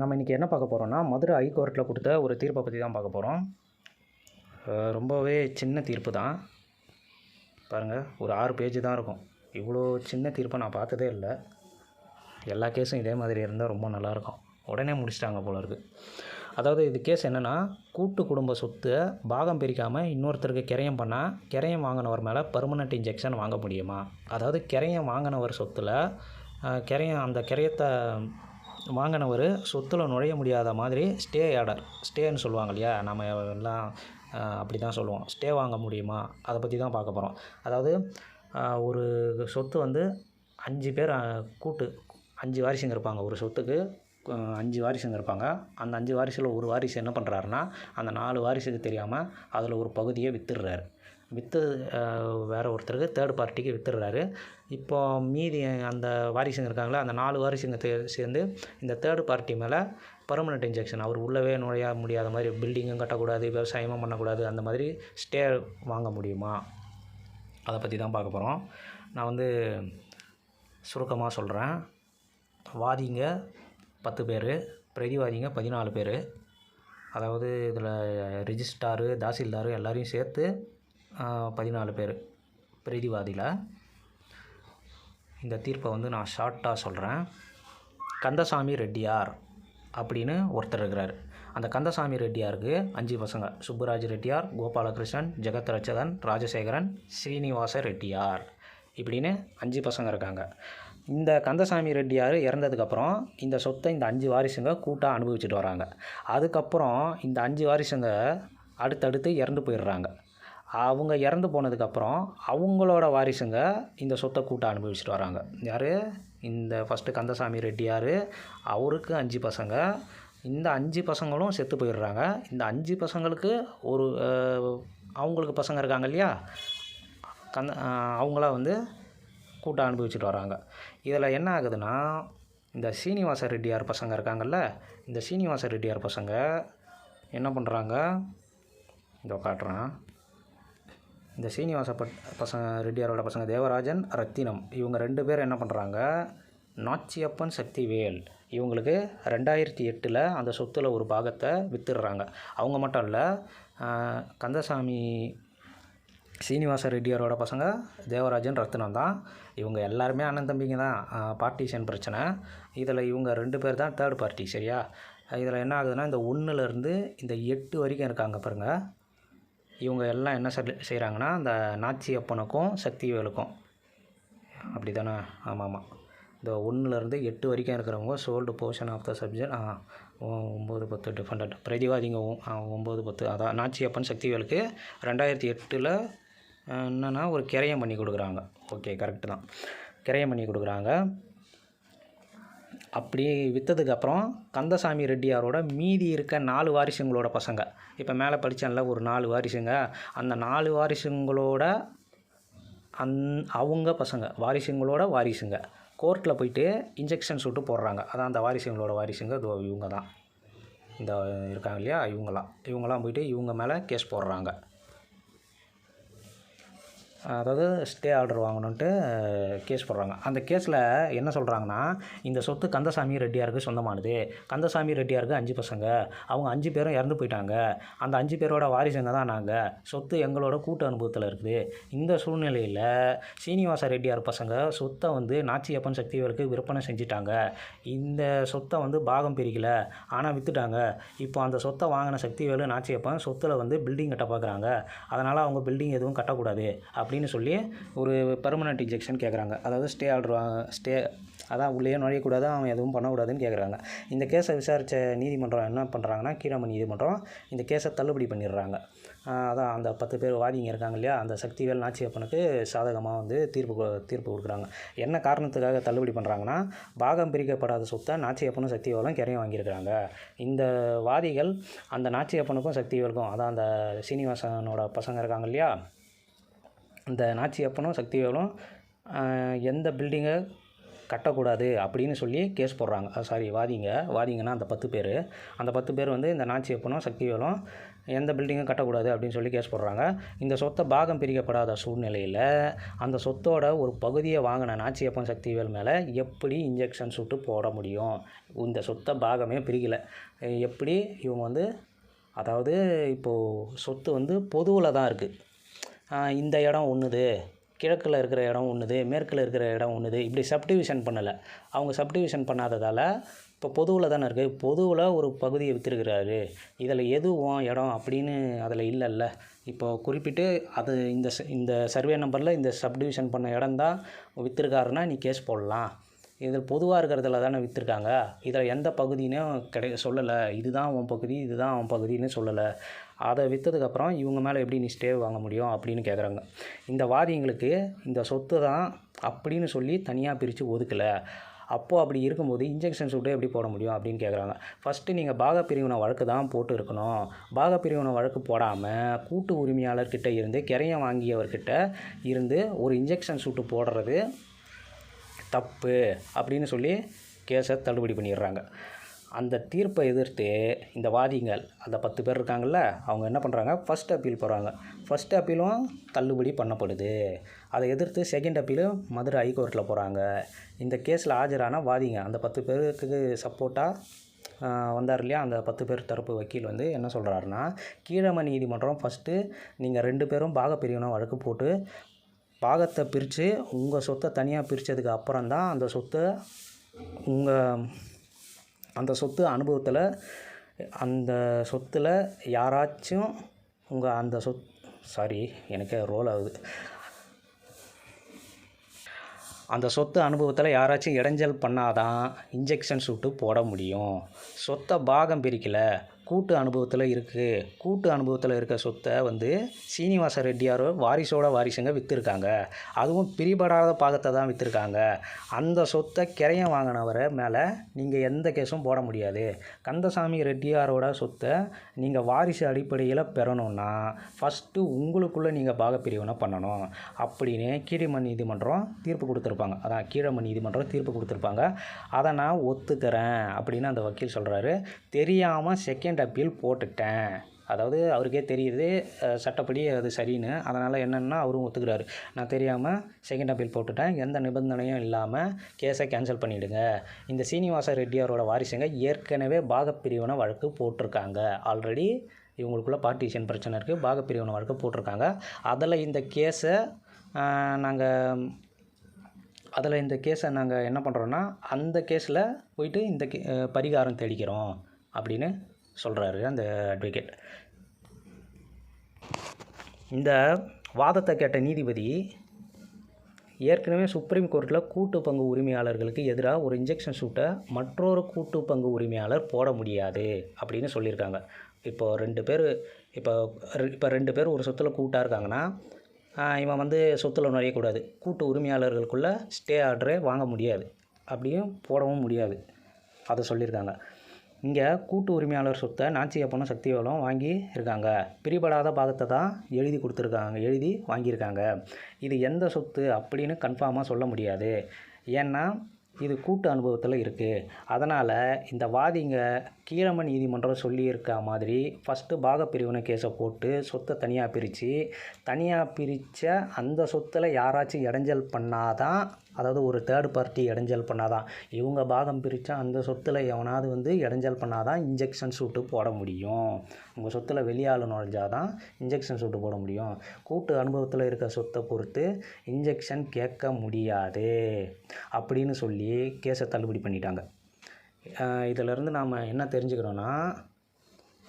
நம்ம இன்றைக்கி என்ன பார்க்க போகிறோம்னா மதுரை ஹைகோர்ட்டில் கொடுத்த ஒரு தீர்ப்பை பற்றி தான் பார்க்க போகிறோம் ரொம்பவே சின்ன தீர்ப்பு தான். பாருங்கள் ஒரு ஆறு பேஜ் தான் இருக்கும். இவ்வளோ சின்ன தீர்ப்பை நான் பார்த்ததே இல்லை. எல்லா கேஸும் இதே மாதிரி இருந்தால் ரொம்ப நல்லாயிருக்கும் உடனே முடிச்சிட்டாங்க போல இருக்குது அதாவது இது கேஸ் என்னென்னா கூட்டு குடும்ப சொத்தை பாகம் பிரிக்காமல் இன்னொருத்தருக்கு கிரையம் பண்ணால் கிரையம் வாங்கினவர் மேலே பர்மனெண்ட் இன்ஜெக்ஷன் வாங்க முடியுமா? அதாவது கிரையம் வாங்கினவர் சொத்தில் கிரையம் அந்த கிரையத்தை வாங்கினவர் சொத்தில் நுழைய முடியாத மாதிரி ஸ்டே ஆர்டர் ஸ்டேன்னு சொல்லுவாங்க இல்லையா? நம்ம எல்லாம் அப்படி தான் சொல்லுவோம். ஸ்டே வாங்க முடியுமா? அதை பற்றி தான் பார்க்க போகிறோம் அதாவது ஒரு சொத்து வந்து அஞ்சு பேர் கூட்டு அஞ்சு வாரிசுங்க இருப்பாங்க. ஒரு சொத்துக்கு அஞ்சு வாரிசுங்க இருப்பாங்க. அந்த அஞ்சு வாரிசில் ஒரு வாரிசு என்ன பண்ணுறாருன்னா அந்த நாலு வாரிசுக்கு தெரியாமல் அதில் ஒரு பகுதியை வித்துடுறாரு. விற்று வேறு ஒருத்தருக்கு தேர்ட் பார்ட்டிக்கு விற்றுறாரு இப்போ மீதி அந்த வாரிசுங்க இருக்காங்களே அந்த நாலு வாரிசுங்க சேர்ந்து இந்த தேர்ட் பார்ட்டி மேலே பர்மனெண்ட் இன்ஜெக்ஷன் அவர் உள்ளவே நுழைய முடியாத மாதிரி பில்டிங்கும் கட்டக்கூடாது விவசாயமும் பண்ணக்கூடாது அந்த மாதிரி ஸ்டே வாங்க முடியுமா? அதை பற்றி தான் பார்க்க போகிறோம் நான் வந்து சுருக்கமாக சொல்கிறேன் வாதிங்க பத்து பேர் பிரதிவாதிங்க பதினாலு பேர். அதாவது இதில் ரிஜிஸ்டாரு தாசில்தாரு எல்லாரையும் சேர்த்து பதினாலு பேர். பிரதிவாதியில் இந்த தீர்ப்பை வந்து நான் ஷார்ட்டாக சொல்கிறேன் கந்தசாமி ரெட்டியார் அப்படின்னு ஒருத்தர் இருக்கிறார். அந்த கந்தசாமி ரெட்டியாருக்கு அஞ்சு பசங்க. சுப்புராஜ் ரெட்டியார் கோபாலகிருஷ்ணன் ஜெகத் ரட்சகன் ராஜசேகரன் ஸ்ரீனிவாச ரெட்டியார் இப்படின்னு அஞ்சு பசங்க இருக்காங்க. இந்த கந்தசாமி ரெட்டியார் இறந்ததுக்கப்புறம் இந்த சொத்தை இந்த அஞ்சு வாரிசுங்க கூட்டாக அனுபவிச்சுட்டு வராங்க. அதுக்கப்புறம் இந்த அஞ்சு வாரிசுங்க அடுத்தடுத்து இறந்து போயிடுறாங்க. அவங்க இறந்து போனதுக்கப்புறம் அவங்களோட வாரிசுங்க இந்த சொத்தை கூட்ட அனுபவிச்சுட்டு வராங்க. யார்? இந்த ஃபஸ்ட்டு கந்தசாமி ரெட்டியார் அவருக்கு அஞ்சு பசங்க. இந்த அஞ்சு பசங்களும் செத்து போயிடுறாங்க. இந்த அஞ்சு பசங்களுக்கு ஒரு அவங்களுக்கு பசங்க இருக்காங்க இல்லையா? கந்த அவங்களா அவங்களாம் வந்து கூட்ட அனுபவிச்சுட்டு வராங்க. இதில் என்ன ஆகுதுன்னா இந்த சீனிவாச ரெட்டியார் பசங்க இருக்காங்கல்ல இந்த சீனிவாச ரெட்டியார் பசங்க என்ன பண்ணுறாங்க இதோ காட்டுறேன். இந்த சீனிவாச பட் பசங்க ரெட்டியாரோட பசங்க தேவராஜன் ரத்தினம் இவங்க ரெண்டு பேர் என்ன பண்ணுறாங்க நாச்சியப்பன் சக்திவேல். இவங்களுக்கு ரெண்டாயிரத்தி எட்டில் அந்த சொத்தில் ஒரு பாகத்தை வித்துடுறாங்க. அவங்க மட்டும் இல்லை கந்தசாமி சீனிவாச ரெட்டியாரோட பசங்க தேவராஜன் ரத்னம் தான். இவங்க எல்லாருமே அண்ணன் தம்பிங்க தான். பார்ட்டிஷன் பிரச்சனை. இதில் இவங்க ரெண்டு பேர் தான் தேர்ட் பார்ட்டி சரியா? இதில் என்ன ஆகுதுன்னா இந்த ஒன்றுலேருந்து இந்த எட்டு வரைக்கும் இருக்காங்க பாருங்கள் இவங்க எல்லாம் என்ன செய்கிறாங்கன்னா அந்த நாச்சி அப்பனுக்கும் சக்திவேலுக்கும். அப்படி தானே ஆமாம். ஆமாம் இந்த ஒன்றுலேருந்து எட்டு வரைக்கும் இருக்கிறவங்க sold portion of the subject ஆ ஒம்பது பத்து டிஃபரெண்ட் பிரதிவாதிங்க ஒம்பது பத்து. அதான் நாச்சியப்பன் சக்திவேலுக்கு ரெண்டாயிரத்தி எட்டில் என்னென்னா ஒரு கிரையம் பண்ணி கொடுக்குறாங்க. ஓகே கரெக்டு தான். கிரையம் பண்ணி கொடுக்குறாங்க. அப்படி விற்றதுக்கப்புறம் கந்தசாமி ரெட்டியாரோட மீதி இருக்க நாலு வாரிசுங்களோட பசங்க. இப்போ மேலே படித்தான்ல ஒரு நாலு வாரிசுங்க. அந்த நாலு வாரிசுங்களோட அந் அவங்க பசங்க வாரிசுங்களோட வாரிசுங்க. கோர்ட்டில் போயிட்டு இன்ஜெக்ஷன் சுட்டு போடுறாங்க. அதான் அந்த வாரிசுங்களோட வாரிசுங்க. இதோ இவங்க தான் இந்த இருக்காங்க இல்லையா? இவங்களாம் இவங்களாம் போயிட்டு இவங்க மேலே கேஸ் போடுறாங்க. அதாவது ஸ்டே ஆர்டர் வாங்கணுன்ட்டு கேஸ் போடுறாங்க. அந்த கேஸில் என்ன சொல்கிறாங்கன்னா இந்த சொத்து கந்தசாமி ரெட்டியாருக்கு சொந்தமானது. கந்தசாமி ரெட்டியாருக்கு அஞ்சு பசங்க. அவங்க அஞ்சு பேரும் இறந்து போயிட்டாங்க. அந்த அஞ்சு பேரோட வாரிசுங்க தான் நாங்கள் சொத்து எங்களோட கூட்டு அனுபவத்தில் இருக்குது. இந்த சூழ்நிலையில் சீனிவாச ரெட்டியார் பசங்க சொத்தை வந்து நாச்சியப்பன் சக்திவேலுக்கு விற்பனை செஞ்சிட்டாங்க. இந்த சொத்தை வந்து பாகம் பிரிக்கல. ஆனால் விற்றுட்டாங்க இப்போ அந்த சொத்தை வாங்கின சக்திவேலு நாச்சியப்பன் சொத்தில் வந்து பில்டிங் கட்ட பார்க்குறாங்க அதனால் அவங்க பில்டிங் எதுவும் கட்டக்கூடாது. அப்படின்னு சொல்லி ஒரு பெர்மனெண்ட் இன்ஜெக்ஷன் கேட்குறாங்க அதாவது ஸ்டே ஆர்டர் ஸ்டே அதான் உள்ளே நுழையக்கூடாது அவன் எதுவும் பண்ணக்கூடாதுன்னு கேட்குறாங்க இந்த கேஸை விசாரித்த நீதிமன்றம் என்ன பண்ணுறாங்கன்னா கீழமை நீதிமன்றம் இந்த கேஸை தள்ளுபடி பண்ணிடுறாங்க. அதான் அந்த பத்து பேர் வாதிங்க இருக்காங்க இல்லையா அந்த சக்திவேல் நாச்சியப்பனுக்கு சாதகமாக வந்து தீர்ப்பு கொ- தீர்ப்பு கொடுக்குறாங்க. என்ன காரணத்துக்காக தள்ளுபடி பண்ணுறாங்கன்னா பாகம் பிரிக்கப்படாத சொத்தை நாச்சியப்பனும் சக்திவேலும் கிரையும் வாங்கியிருக்கிறாங்க. இந்த வாதிகள் அந்த நாச்சியப்பனுக்கும் சக்திவேலுக்கும் அதான் அந்த சீனிவாசனோட பசங்க இருக்காங்க இல்லையா இந்த நாச்சியப்பனும் சக்தி வேலும் எந்த பில்டிங்கை கட்டக்கூடாது அப்படின்னு சொல்லி கேஸ் போடுறாங்க. சாரி வாதிங்க. வாதிங்கன்னா அந்த பத்து பேர். அந்த பத்து பேர் வந்து இந்த நாச்சியப்பனும் சக்திவேலும் எந்த பில்டிங்கும் கட்டக்கூடாது அப்படின்னு சொல்லி கேஸ் போடுறாங்க. இந்த சொத்தை பாகம் பிரிக்கப்படாத சூழ்நிலையில் அந்த சொத்தோட ஒரு பகுதியை வாங்கின நாச்சியப்பன் சக்திவேல் மேலே எப்படி இன்ஜெக்ஷன் சுட்டு போட முடியும்? இந்த சொத்தை பாகமே பிரிக்கலை. எப்படி இவங்க வந்து அதாவது இப்போது சொத்து வந்து பொதுவில் தான் இருக்குது இந்த இடம் ஒன்றுது கிழக்கில் இருக்கிற இடம் ஒன்றுது மேற்கில் இருக்கிற இடம் ஒன்றுது இப்படி சப்டிவிஷன் பண்ணலை. அவங்க சப்டிவிஷன் பண்ணாததால் இப்போ பொதுவில் தானே இருக்குது பொதுவில் ஒரு பகுதியை விற்றுருக்கிறாரு இதில் எதுவும் இடம் அப்படின்னு அதில் இல்லைல்ல. இப்போ குறிப்பிட்டு அது இந்த இந்த சர்வே நம்பரில் இந்த சப்டிவிஷன் பண்ண இடம் தான் விற்றுருக்காருன்னா நீ கேஸ் போடலாம். இதில் பொதுவாக இருக்கிறதுல தானே விற்றுருக்காங்க இதில் எந்த பகுதினும் கிடை சொல்லலை. இதுதான் உன் பகுதி இதுதான் உன் பகுதின்னு சொல்லலை. அதை விற்றதுக்கப்புறம் இவங்க மேலே எப்படி நீ ஸ்டே வாங்க முடியும் அப்படின்னு கேட்குறாங்க. இந்த வாதிங்களுக்கு இந்த சொத்து தான் அப்படின்னு சொல்லி தனியாக பிரித்து ஒதுக்கலை. அப்போது அப்படி இருக்கும்போது இன்ஜெக்ஷன் சூட்டே எப்படி போட முடியும் அப்படின்னு கேட்குறாங்க. ஃபஸ்ட்டு நீங்கள் பாகப்பிரிவினை வழக்கு தான் போட்டு இருக்கணும். பாகப்பிரிவினை வழக்கு போடாமல் கூட்டு உரிமையாளர்கிட்ட இருந்து கிரையம் வாங்கியவர்கிட்ட இருந்து ஒரு இன்ஜெக்ஷன் சூட்டு போடுறது தப்பு அப்படின்னு சொல்லி கேஸை தள்ளுபடி பண்ணிடுறாங்க. அந்த தீர்ப்பை எதிர்த்து இந்த வாதிகள் அந்த பத்து பேர் இருக்காங்கல்ல அவங்க என்ன பண்ணுறாங்க ஃபர்ஸ்ட் அப்பீல் போகிறாங்க ஃபர்ஸ்ட் அப்பீலும் தள்ளுபடி பண்ணப்படுது. அதை எதிர்த்து செகண்ட் அப்பீலும் மதுரை ஹைகோர்ட்டில் போகிறாங்க இந்த கேஸில் ஆஜரான வாதிங்க அந்த பத்து பேருக்கு சப்போர்ட்டாக வந்தார் இல்லையா? அந்த பத்து பேர் தரப்பு வக்கீல் வந்து என்ன சொல்கிறாருன்னா கீழமை நீதிமன்றம் ஃபஸ்ட்டு நீங்கள் ரெண்டு பேரும் பாகப்பிரிவினை வழக்கு போட்டு பாகத்தை பிரித்து உங்கள் சொத்தை தனியாக பிரித்ததுக்கு அப்புறம் தான் அந்த சொத்தை உங்கள் அந்த சொத்து அனுபவத்தில் அந்த சொத்தில் யாராச்சும் உங்கள் அந்த சொத் சாரி எனக்கே ரோல் ஆகுது. அந்த சொத்து அனுபவத்தில் யாராச்சும் இடைஞ்சல் பண்ணாதான் இன்ஜெக்ஷன் சூட்டு போட முடியும். சொத்தை பாகம் பிரிக்கலை கூட்டு அனுபவத்தில் இருக்குது கூட்டு அனுபவத்தில் இருக்க சொத்தை வந்து சீனிவாச ரெட்டியாரோ வாரிசோட வாரிசுங்க விற்றுருக்காங்க அதுவும் பிரிபடாத பாகத்தை தான் விற்றுருக்காங்க அந்த சொத்தை கிரையம் வாங்கினவரை மேலே நீங்கள் எந்த கேஸும் போட முடியாது. கந்தசாமி ரெட்டியாரோட சொத்தை நீங்கள் வாரிசு அடிப்படையில் பெறணும்னா ஃபஸ்ட்டு உங்களுக்குள்ளே நீங்கள் பாகப்பிரிவினை பண்ணணும். அப்படின்னு கீழமன் நீதிமன்றம் தீர்ப்பு கொடுத்துருப்பாங்க. அதான் கீழமன் நீதிமன்றம் தீர்ப்பு கொடுத்துருப்பாங்க. அதை நான் ஒத்துக்கிறேன் அப்படின்னு அந்த வக்கீல் சொல்கிறாரு தெரியாமல் செகண்ட் அப்பீல் போட்டுட்டேன் அதாவது அவருக்கே தெரியுது சட்டப்படி அது சரின்னு. அதனால் என்னென்னா அவரும் ஒத்துக்கிறாரு. நான் தெரியாமல் செகண்ட் அப்பீல் போட்டுட்டேன். எந்த நிபந்தனையும் இல்லாமல் கேஸை கேன்சல் பண்ணிவிடுங்க இந்த சீனிவாச ரெட்டியாரோட வாரிசுங்க ஏற்கனவே பாகப்பிரிவினை வழக்கு போட்டிருக்காங்க. ஆல்ரெடி இவங்களுக்குள்ள பார்ட்டிஷன் பிரச்சனை இருக்குது பாகப்பிரிவினை வழக்கு போட்டிருக்காங்க. அதில் இந்த கேஸை நாங்கள் அதில் இந்த கேஸை நாங்கள் என்ன பண்ணுறோன்னா அந்த கேஸில் போயிட்டு இந்த கே பரிகாரம் தேடிக்கிறோம் அப்படின்னு சொல்கிறாரு அந்த அட்வொகேட் இந்த வாதத்தை கேட்ட நீதிபதி ஏற்கனவே சுப்ரீம் கோர்ட்டில் கூட்டு பங்கு உரிமையாளர்களுக்கு எதிராக ஒரு இன்ஜெக்ஷன் சூட்டை மற்றொரு கூட்டு பங்கு உரிமையாளர் போட முடியாது அப்படின்னு சொல்லியிருக்காங்க. இப்போ ரெண்டு பேர் இப்போ ரெ- இப்போ ரெண்டு பேர் ஒரு சொத்தில் கூட்டாக இருக்காங்கன்னா இவன் வந்து சொத்தில் நுழையக்கூடாது. கூட்டு உரிமையாளர்களுக்குள்ளே ஸ்டே ஆர்டரே வாங்க முடியாது. அப்படியும் போடவும் முடியாது. அதை சொல்லியிருக்காங்க. இங்கே கூட்டு உரிமையாளர் சொத்தை நாச்சியப்பனும் சக்திவேலும் வாங்கி இருக்காங்க. பிரிபடாத பாகத்தை தான் எழுதி கொடுத்துருக்காங்க. எழுதி வாங்கியிருக்காங்க. இது எந்த சொத்து அப்படின்னு கன்ஃபார்மாக சொல்ல முடியாது. ஏன்னா இது கூட்டு அனுபவத்தில் இருக்குது அதனால் இந்த வாதிங்க கீழம நீதிமன்றம் சொல்லியிருக்க மாதிரி ஃபஸ்ட்டு பாகப்பிரிவினை கேஸை போட்டு சொத்தை தனியாக பிரித்து தனியாக பிரித்த அந்த சொத்தில் யாராச்சும் இடைஞ்சல் பண்ணாதான் அதாவது ஒரு தேர்ட் பார்ட்டி இடைஞ்சல் பண்ணாதான். இவங்க பாகம் பிரித்தா அந்த சொத்தில் எவனாவது வந்து இடைஞ்சல் பண்ணாதான் இன்ஜெக்ஷன் சூட்டு போட முடியும். உங்கள் சொத்தில் வெளியாள் நுழைஞ்சாதான் இன்ஜெக்ஷன் சூட்டு போட முடியும். கூட்டு அனுபவத்தில் இருக்க சொத்தை பொறுத்து இன்ஜெக்ஷன் கேட்க முடியாது. அப்படின்னு சொல்லி கேஸை தள்ளுபடி பண்ணிட்டாங்க. ஆஹ் நாம் என்ன தெரிஞ்சுக்கிறோன்னா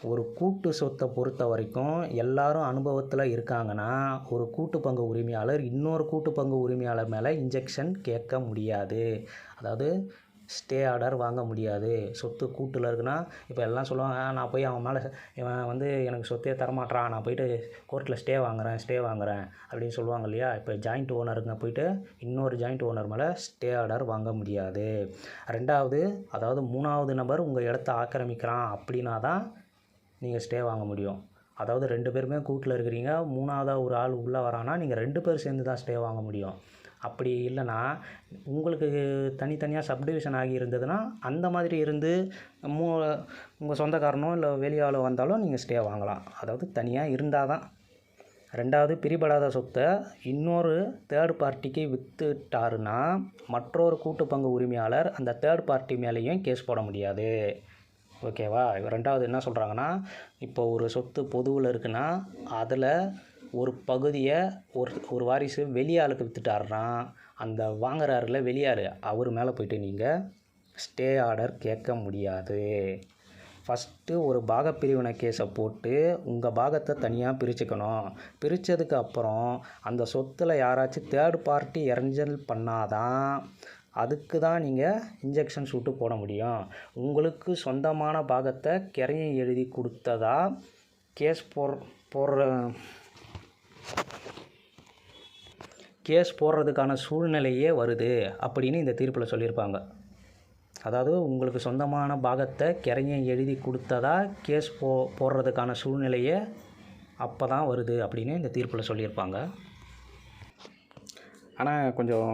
ஒரு கூட்டு சொத்தை பொறுத்த வரைக்கும் எல்லாரும் அனுபவத்தில் இருக்காங்கன்னா ஒரு கூட்டு பங்கு உரிமையாளர் இன்னொரு கூட்டு பங்கு உரிமையாளர் மேலே இன்ஜெக்ஷன் கேட்க முடியாது. அதாவது ஸ்டே ஆர்டர் வாங்க முடியாது. சொத்து கூட்டில் இருக்குன்னா இப்போ எல்லாம் சொல்லுவாங்க நான் போய் அவன் மேலே இவன் வந்து எனக்கு சொத்தே தரமாட்றான். நான் போயிட்டு கோர்ட்டில் ஸ்டே வாங்குறேன் ஸ்டே வாங்குறேன். அப்படின்னு சொல்லுவாங்க இல்லையா? இப்போ ஜாயிண்ட் ஓனருங்க போயிட்டு இன்னொரு ஜாயிண்ட் ஓனர் மேலே ஸ்டே ஆர்டர் வாங்க முடியாது. ரெண்டாவது அதாவது மூணாவது நபர் உங்கள் இடத்த ஆக்கிரமிக்கிறான் அப்படின்னா தான் நீங்கள் ஸ்டே வாங்க முடியும். அதாவது ரெண்டு பேருமே கூட்டில் இருக்கிறீங்க மூணாவதாக ஒரு ஆள் உள்ளே வரான்னா நீங்கள் ரெண்டு பேர் சேர்ந்து தான் ஸ்டே வாங்க முடியும். அப்படி இல்லைன்னா உங்களுக்கு தனித்தனியாக சப்டிவிஷன் ஆகி இருந்ததுன்னா அந்த மாதிரி இருந்து மூ உங்கள் சொந்தக்காரனோ இல்லை வெளியாளோ வந்தாலும் நீங்கள் ஸ்டே வாங்கலாம். அதாவது தனியாக இருந்தால் தான் ரெண்டாவது பிரிபடாத சொத்தை இன்னொரு தேர்ட் பார்ட்டிக்கு விற்றுட்டாருன்னா மற்றொரு கூட்டு பங்கு உரிமையாளர் அந்த தேர்ட் பார்ட்டி மேலேயும் கேஸ் போட முடியாது. ஓகேவா? ரெண்டாவது என்ன சொல்கிறாங்கன்னா இப்போ ஒரு சொத்து பொதுவில் இருக்குன்னா அதில் ஒரு பகுதியை ஒரு ஒரு வாரிசு வெளியாளுக்கு விற்றுட்டாருன்னா அந்த வாங்குறாருல வெளியாள் அவர் மேலே போயிட்டு நீங்கள் ஸ்டே ஆர்டர் கேட்க முடியாது. ஃபஸ்ட்டு ஒரு பாகப்பிரிவினை கேஸை போட்டு உங்கள் பாகத்தை தனியாக பிரிச்சுக்கணும். பிரித்ததுக்கு அப்புறம் அந்த சொத்தில் யாராச்சும் தேர்ட் பார்ட்டி இறஞ்சல் பண்ணாதான் அதுக்கு தான் நீங்கள் இன்ஜெக்ஷன் சூட்டு போட முடியும். உங்களுக்கு சொந்தமான பாகத்தை கிரையை எழுதி கொடுத்ததா? கேஸ் போடுற போடுற கேஸ் போடுறதுக்கான சூழ்நிலையே வருது அப்படின்னு இந்த தீர்ப்பில் சொல்லியிருப்பாங்க. அதாவது உங்களுக்கு சொந்தமான பாகத்தை கிரையம் எழுதி கொடுத்ததா? கேஸ் போ போடுறதுக்கான சூழ்நிலையே அப்போ தான் வருது அப்படின்னு இந்த தீர்ப்பில் சொல்லியிருப்பாங்க. ஆனால் கொஞ்சம்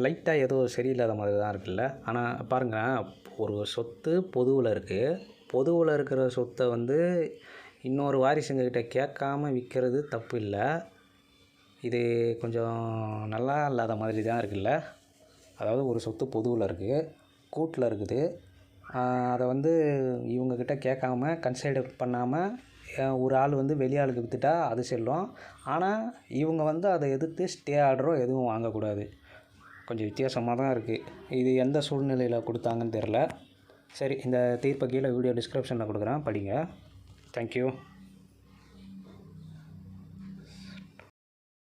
லைட்டாக ஏதோ சரியில்லாத மாதிரி தான் இருக்குல்ல. ஆனால் பாருங்கள் ஒரு சொத்து பொதுவில் இருக்குது பொதுவில் இருக்கிற சொத்தை வந்து இன்னொரு வாரிசுங்கக்கிட்ட கேட்காம விற்கிறது தப்பு இல்லை. இது கொஞ்சம் நல்லா இல்லாத மாதிரி தான் இருக்குல்ல. அதாவது ஒரு சொத்து பொதுவில் இருக்குது கூட்டில் இருக்குது. அதை வந்து இவங்கக்கிட்ட கேட்காம கன்சிடர் பண்ணாமல் ஒரு ஆள் வந்து வெளியாளுக்கு விற்றுட்டா அது செல்லும். ஆனால் இவங்க வந்து அதை எதிர்த்து ஸ்டே ஆர்டரோ எதுவும் வாங்கக்கூடாது. கொஞ்சம் வித்தியாசமாக தான் இருக்குது இது எந்த சூழ்நிலையில் கொடுத்தாங்கன்னு தெரில சரி இந்த தீர்ப்பை கீழே வீடியோ டிஸ்கிரிப்ஷனில் கொடுக்குறேன். படிங்க. தேங்க்யூ